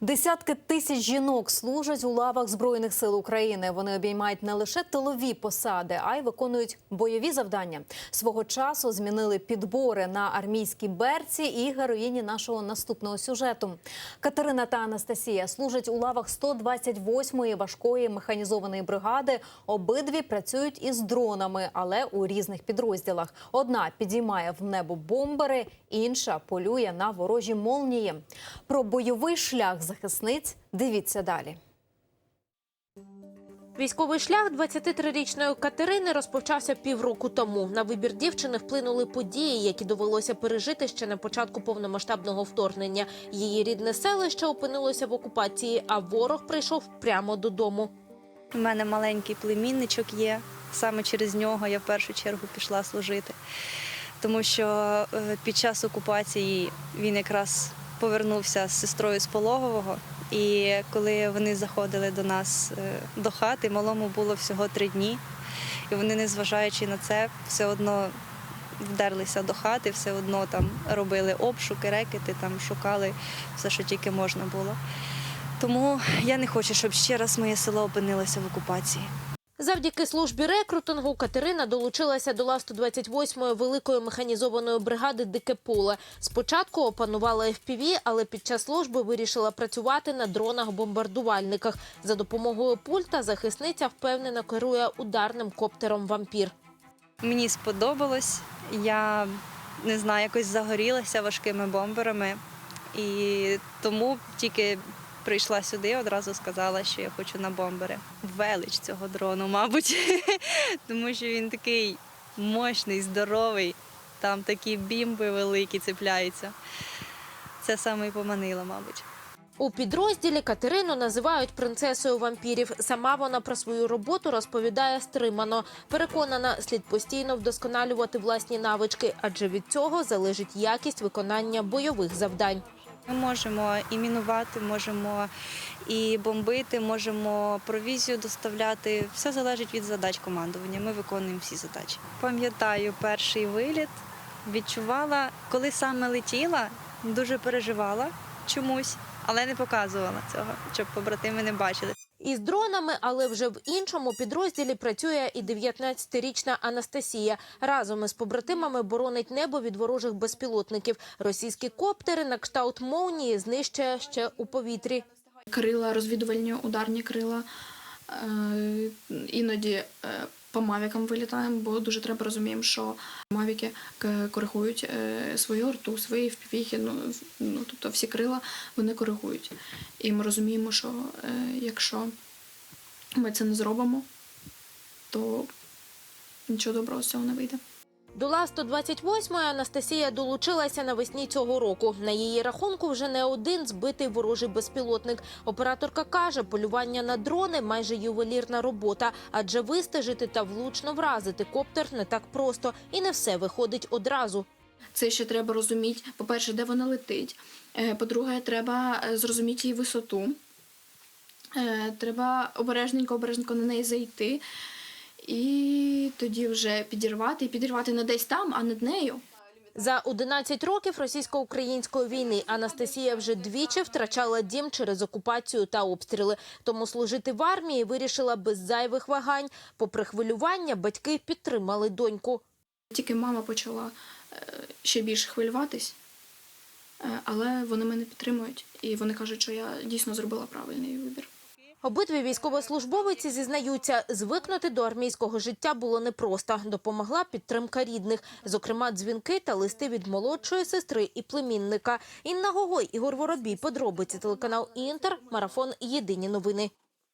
Десятки тисяч жінок служать у лавах збройних сил України. Вони обіймають не лише тилові посади, а й виконують бойові завдання. Свого часу змінили підбори на армійські берці і героїні нашого наступного сюжету. Катерина та Анастасія служать у лавах 128-ї важкої механізованої бригади. Обидві працюють із дронами, але у різних підрозділах. Одна підіймає в небо бомбери, інша полює на ворожі молнії. Про бойовий шлях захисниць дивіться далі. Військовий шлях 23-річної Катерини розпочався півроку тому. На вибір дівчини вплинули події, які довелося пережити ще на початку повномасштабного вторгнення. Її рідне селище опинилося в окупації, а ворог прийшов прямо додому. У мене маленький племінничок є. Саме через нього я в першу чергу пішла служити. Тому що е, під час окупації він якраз повернувся з сестрою з пологового. І коли вони заходили до нас е, до хати, малому було всього три дні. І вони, незважаючи на це, все одно вдерлися до хати, все одно там робили обшуки, рекети, там шукали все, що тільки можна було. Тому я не хочу, щоб ще раз моє село опинилося в окупації. Завдяки службі рекрутингу Катерина долучилася до ла 128-ї великої механізованої бригади Дике поле. Спочатку опанувала FPV, але під час служби вирішила працювати на дронах-бомбардувальниках. За допомогою пульта захисниця впевнено керує ударним коптером вампір. Мені сподобалось. Я не знаю, якось загорілася важкими бомберами. І тому тільки прийшла сюди, одразу сказала, що я хочу на бомбери. Велич цього дрону, мабуть, тому що він такий мощний, здоровий, там такі бімби великі цепляються. Це саме і поманило, мабуть. У підрозділі Катерину називають принцесою вампірів. Сама вона про свою роботу розповідає стримано. Переконана, слід постійно вдосконалювати власні навички, адже від цього залежить якість виконання бойових завдань. Ми можемо і мінувати, можемо і бомбити, можемо провізію доставляти. Все залежить від задач командування. Ми виконуємо всі задачі. Пам'ятаю перший виліт, відчувала, коли саме летіла, дуже переживала чомусь, але не показувала цього, щоб побратими не бачили. Із дронами, але вже в іншому підрозділі працює і 19-річна Анастасія. Разом із побратимами боронить небо від ворожих безпілотників. Російські коптери на кшталт молнії знищує ще у повітрі. крила, розвідувальні ударні крила. Е, Іноді е, по мавікам вилітаємо, бо дуже треба розуміємо, що мавіки коригують е, свою рту, свої впівіхи, ну, ну, тобто всі крила вони коригують. І ми розуміємо, що е, якщо ми це не зробимо, то нічого доброго з цього не вийде. До ла 128 Анастасія долучилася навесні цього року. На її рахунку вже не один збитий ворожий безпілотник. Операторка каже, полювання на дрони майже ювелірна робота, адже вистежити та влучно вразити коптер не так просто, і не все виходить одразу. Це ще треба розуміти, по-перше, де вона летить. Е, По-друге, треба е, зрозуміти її висоту. Е, Треба обережненько, обережненько на неї зайти. І тоді вже підірвати, і підірвати не десь там, а над нею. За 11 років російсько-української війни Анастасія вже двічі втрачала дім через окупацію та обстріли. Тому служити в армії вирішила без зайвих вагань. Попри хвилювання, батьки підтримали доньку. Тільки мама почала е, ще більше хвилюватись, е, але вони мене підтримують, і вони кажуть, що я дійсно зробила правильний вибір. Обидві військовослужбовиці зізнаються, звикнути до армійського життя було непросто. Допомогла підтримка рідних, зокрема дзвінки та листи від молодшої сестри і племінника. Інна Гогой, Ігор Воробій, подробиці телеканал Інтер, марафон Єдині новини.